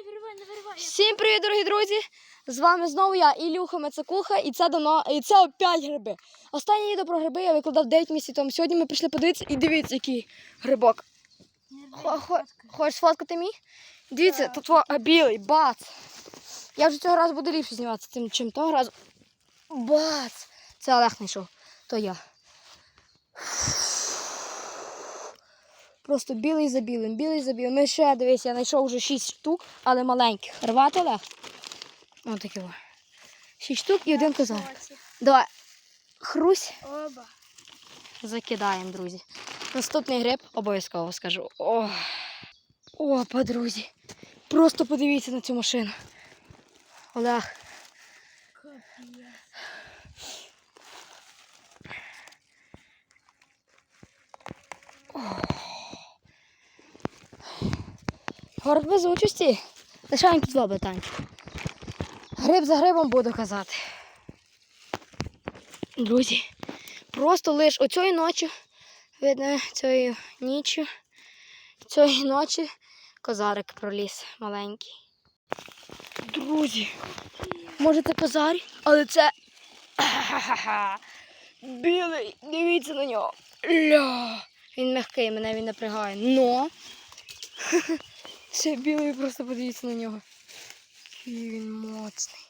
не виривай, не виривай. Всім привіт, дорогі друзі! З вами знову я, Ілюха Мецакуха, і це давно, і це опять гриби. Останнє відео про гриби я викладав 9 місяців тому. Сьогодні ми прийшли подивитися і дивіться, який грибок. Хо- хо- Хочеш сфоткати мій? Дивіться, тут во, а, білий, бац. Я вже цього разу буду ліпше зніматися, тим, чим того разу. Бац! Це Олег знайшов, то я. Просто білий за білим, білий за білим. Ми ще дивись, я знайшов вже 6 штук, але маленьких. Рвати Олег? Ось такі. о. 6 штук і один козак. Давай. Хрусь. Оба. Закидаємо, друзі. Наступний гриб обов'язково скажу. О, Опа, друзі. Просто подивіться на цю машину. Олег. Город без участі. Лишаємо тут два питання. Гриб за грибом буду казати. Друзі, просто лиш оцієї ночі, видно, цієї нічі, цієї ночі козарик проліз маленький. Друзі, може це козар, але це білий. Дивіться на нього. Ля. Він м'який, мене він напрягає. Но це білий, просто подивіться на нього. Який він моцний.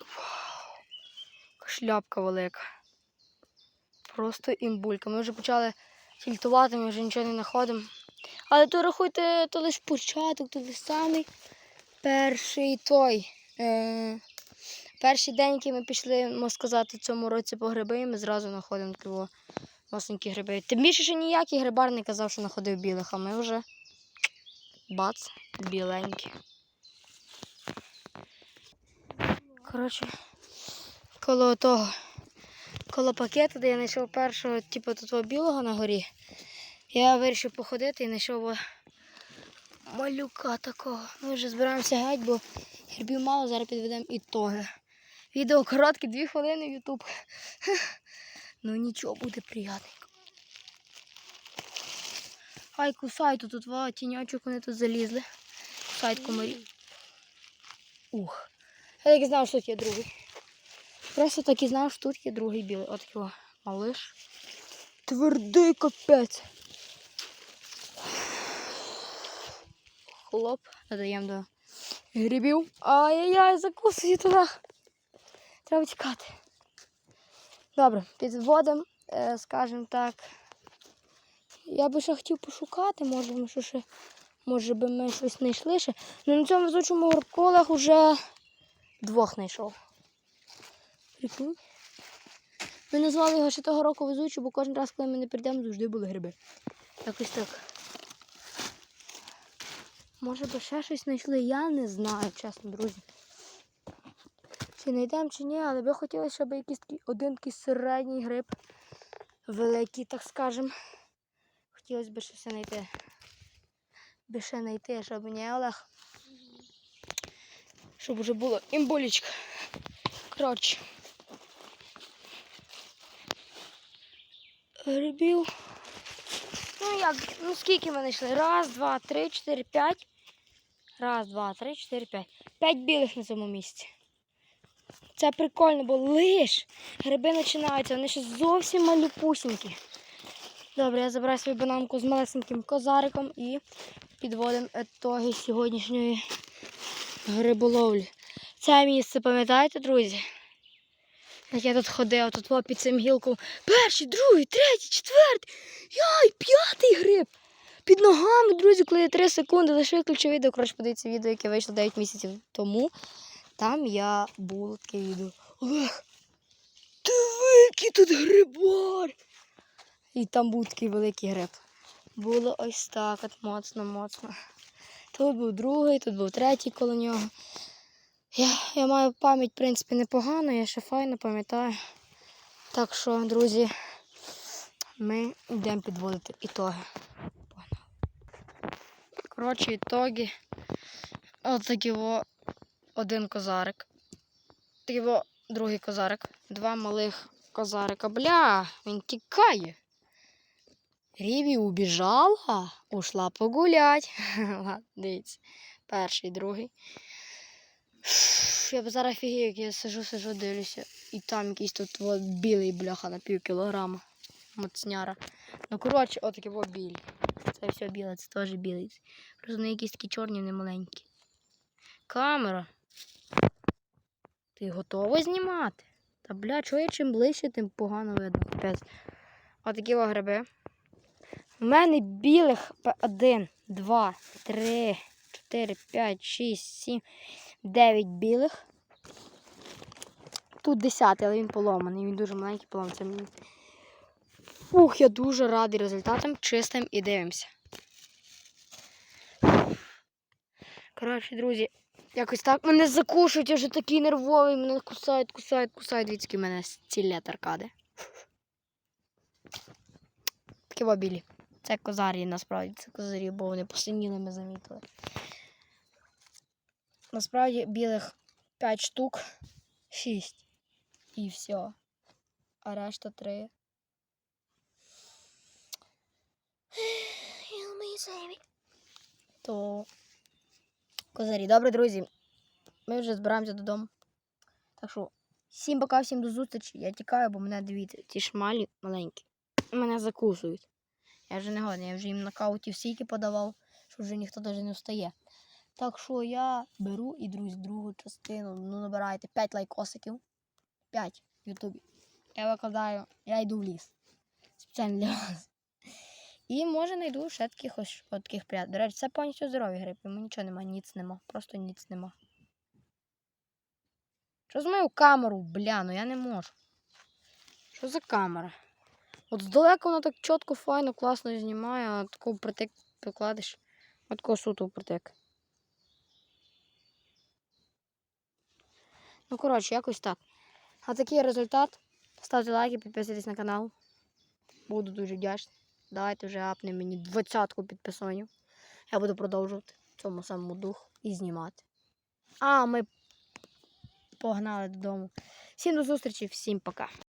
Вау. Шляпка велика. Просто імбулька. Ми вже почали тільтувати, ми вже нічого не знаходимо. Але то рахуйте, то лише початок, то лише самий перший той. Е, перший день, який ми пішли, можна сказати, в цьому році по гриби, ми зразу знаходимо такі о, маленькі гриби. Тим більше, що ніякий грибар не казав, що знаходив білих, а ми вже бац, біленькі. Коротше, коло того, коло пакету, де я знайшов першого, типу, того білого на горі, я вирішив походити і знайшов малюка такого. Ми вже збираємося геть, бо грибів мало, зараз підведемо ітоги. Відео коротке, дві хвилини в Ютуб. Ну нічого, буде приятненько. Ай, кусай тут, два тіньочок, вони тут залізли. Кусають комарі. Ух. Я так і знав, що тут є другий. Просто так і знав, що тут є другий білий. От його малиш. Твердий капець. Хлоп, додаємо до грибів. Ай-яй-яй, закусую туди. Треба тікати. Добре, підводимо, е, скажімо так. Я би ще хотів пошукати, може ми ще, може би ми щось знайшли ще. Ну на цьому везучому горколах вже двох знайшов. Прикинь. Ми назвали його ще того року везучий, бо кожен раз, коли ми не прийдемо, завжди були гриби. Якось так. Може би ще щось знайшли, я не знаю, чесно, друзі. Чи знайдемо, чи ні, але би хотілося, щоб якийсь такий один такий середній гриб, великий, так скажемо. Хотілося б ще все знайти. Би ще знайти, щоб не Олег. Щоб вже було імбулічка. Коротше. Грибів. Ну як, ну скільки ми знайшли? Раз, два, три, чотири, п'ять. Раз, два, три, чотири, п'ять. П'ять білих на цьому місці. Це прикольно, бо лиш гриби починаються, вони ще зовсім малюпусінькі. Добре, я забираю свою бананку з малесеньким козариком і підводимо ітоги сьогоднішньої гриболовлі. Це місце, пам'ятаєте, друзі? Як я тут ходив, тут під цим гілком. Перший, другий, третій, четвертий. Яй, п'ятий гриб. Під ногами, друзі, коли я 3 секунди лише виключив відео. Коротше, подивіться відео, яке вийшло 9 місяців тому. Там я було таке відео. Олег, диви, який тут грибар. І там був такий великий гриб. Було ось так, от моцно, моцно. Тут був другий, тут був третій коло нього. Я, я маю пам'ять, в принципі, непогану, я ще файно пам'ятаю. Так що, друзі, ми йдемо підводити ітоги. Коротше, ітоги. От такі во один козарик. Такий во другий козарик. Два малих козарика. Бля, він тікає. Ріві убіжала, ушла погулять. Дивіться. Перший, другий. Я б зараз фігію, як я сижу, сижу, дивлюся. І там якийсь тут от білий бляха на пів кілограма. Моцняра. Ну, коротше, отакі во білі. Це все біле, це теж білий. Просто вони якісь такі чорні, не маленькі. Камера. Ти готова знімати? Та бля, чого я чим ближче, тим погано видно. Капець. Отакі о гриби. У мене білих 1, 2, 3, 4, 5, 6, 7, 9 білих. Тут 10, але він поломаний. Він дуже маленький поломаний. Ух, я дуже радий результатам. Чистим і дивимося. Коротше, друзі, якось так мене закушують, я вже такий нервовий, мене кусають, кусають, кусають. Дивіться, мене цілля аркади. Такі білі. Це козарі, насправді, це козарі, бо вони посиніли, ми замітили. Насправді білих 5 штук, 6. І все. А решта 3. То козарі. Добре, друзі. Ми вже збираємося додому. Так що, всім пока, всім до зустрічі. Я тікаю, бо мене дивіться, ті шмалі маленькі. Мене закусують. Я вже не годний, я вже їм на кауті стільки подавав, що вже ніхто навіть не встає. Так що я беру і друзі, другу частину. Ну, набирайте 5 лайкосиків. 5 в Ютубі. Я викладаю, я йду в ліс. Спеціально для вас. І може знайду ще таких ось таких прият. До речі, це повністю здорові гриби. Йому нічого нема, ніц нема. Просто ніц нема. Що з мою камеру, бля, ну я не можу. Що за камера? От здалеку вона так чітко, файно, класно знімає, а таку притик покладеш. От такого суту притик. Ну, коротше, якось так. А такий результат. Ставте лайки, підписуйтесь на канал. Буду дуже вдячний. Давайте вже апне мені двадцятку підписанів. Я буду продовжувати в цьому самому духу і знімати. А ми погнали додому. Всім до зустрічі, всім пока.